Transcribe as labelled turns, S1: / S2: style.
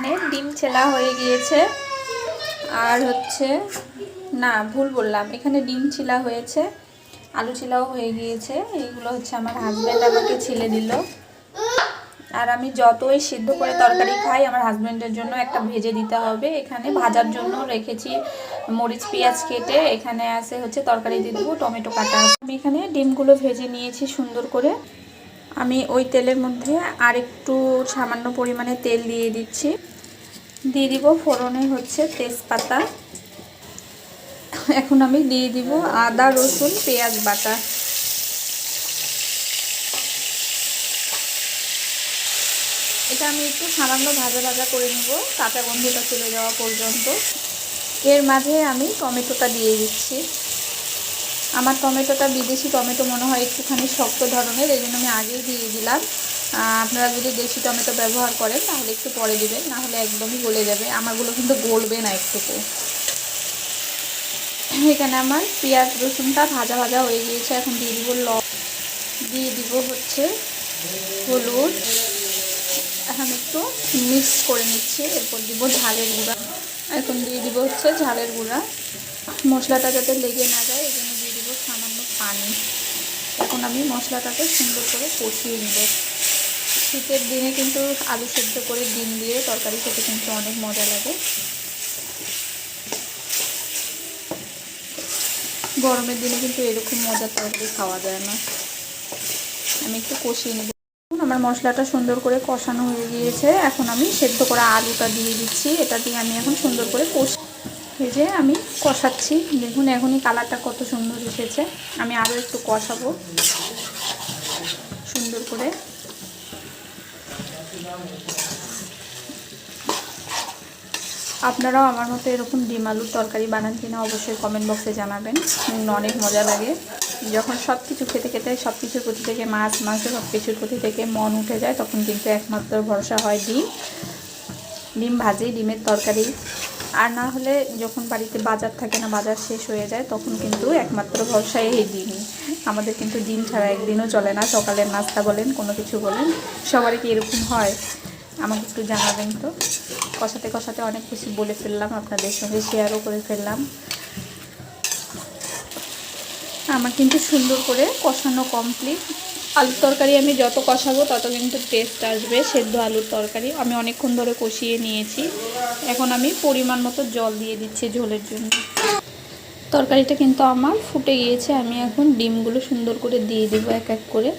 S1: এখানে ডিম ছেলা হয়ে গিয়েছে। আর হচ্ছে, না, ভুল বললাম। এখানে ডিম ছিলা হয়েছে, আলু ছিলাও হয়ে গিয়েছে। এইগুলো হচ্ছে আমার হাজব্যান্ড আমাকে ছিলে দিল। আর আমি যতই সিদ্ধ করে তরকারি খাই, আমার হাজব্যান্ডের জন্য একটা ভেজে দিতে হবে। এখানে ভাজার জন্য রেখেছি মরিচ, পেঁয়াজ কেটে। এখানে আছে হচ্ছে তরকারি দিয়ে দেবো টমেটো কাটা। আমি এখানে ডিমগুলো ভেজে নিয়েছি সুন্দর করে। আমি ওই তেলের মধ্যে আর একটু সামান্য পরিমাণে তেল দিয়ে দিচ্ছি। দিয়ে দিব ফোড়নে হচ্ছে তেজপাতা। এখন আমি দিয়ে দিব আদা, রসুন, পেঁয়াজ বাটা। এটা আমি একটু সামান্য ভাজা ভাজা করে নেব, কাঁচা গন্ধটা চলে যাওয়া পর্যন্ত। এর মাঝে আমি টমেটোটা দিয়ে দিচ্ছি। আমার টমেটোটা বিদেশি টমেটো মনে হয় একটুখানি শক্ত ধরনের, এই জন্য আমি আগেই দিয়ে দিলাম। আপনারা যদি দেশি টমেটো ব্যবহার করেন, তাহলে একটু পরে দিবেন, না হলে একদমই গলে যাবে। আমারগুলো কিন্তু গলবে না একটুকু এখানে আমার পেঁয়াজ, রসুনটা ভাজা ভাজা হয়ে গিয়েছে, এখন দিয়ে দিব ল। দিয়ে দিব হচ্ছে হলুদ। এখন একটু মিক্স করে নিচ্ছি, এরপর দিব ঝালের গুঁড়া। এখন দিয়ে দিব হচ্ছে ঝালের গুঁড়া। মশলাটা যাতে লেগে না যায়, এই জন্য পানি। এখন আমি মশলাটাকে সুন্দর করে কষিয়ে নেব। শীতের দিনে কিন্তু আলু সেদ্ধ করে ডিম দিয়ে তরকারি খেতে কিন্তু অনেক মজা লাগে। গরমের দিনে কিন্তু এরকম মজার তরকারি খাওয়া যায় না। আমি একটু কষিয়ে নেব। আমার মশলাটা সুন্দর করে কষানো হয়ে গিয়েছে। এখন আমি সেদ্ধ করা আলুটা দিয়ে দিচ্ছি। এটা দিয়ে আমি এখন সুন্দর করে কষ ভেজে আমি কষাচ্ছি। দেখুন, এখনই কালারটা কত সুন্দর এসেছে। আমি আরও একটু কষাবো। সুন্দর করে। আপনারাও আমার মতো এরকম ডিম আলুর তরকারি বানান কিনা অবশ্যই কমেন্ট বক্সে জানাবেন। অনেক মজা লাগে। যখন সব কিছু খেতে খেতে সব কিছুর প্রতি থেকে মাছ, মাংস সব কিছুর প্রতি থেকে মন উঠে যায়, তখন কিন্তু একমাত্র ভরসা হয় ডিম। ডিম ভাজি, ডিমের তরকারি। আর না হলে যখন বাড়িতে বাজার থাকে না, বাজার শেষ হয়ে যায়, তখন কিন্তু একমাত্র ভরসায় এই দিনই। আমাদের কিন্তু দিন ছাড়া একদিনও চলে না। সকালের নাস্তা বলেন, কোনো কিছু বলেন, সবারই কি এরকম হয়? আমাকে একটু জানাবেন তো? কষাতে কষাতে অনেক কিছু বলে ফেললাম আপনাদের সঙ্গে শেয়ারও করে ফেললাম। আমার কিন্তু সুন্দর করে কষানো কমপ্লিট আলুর তরকারি আমি যত কষাবো তত কিন্তু টেস্ট আসবে, সেদ্ধ আলুর তরকারি। আমি অনেকক্ষণ ধরে কষিয়ে নিয়েছি। এখন আমি পরিমাণ মতো জল দিয়ে দিচ্ছি ঝোলের জন্য। তরকারিটা কিন্তু আমার ফুটে গিয়েছে। আমি এখন ডিমগুলো সুন্দর করে দিয়ে দেবো এক এক করে।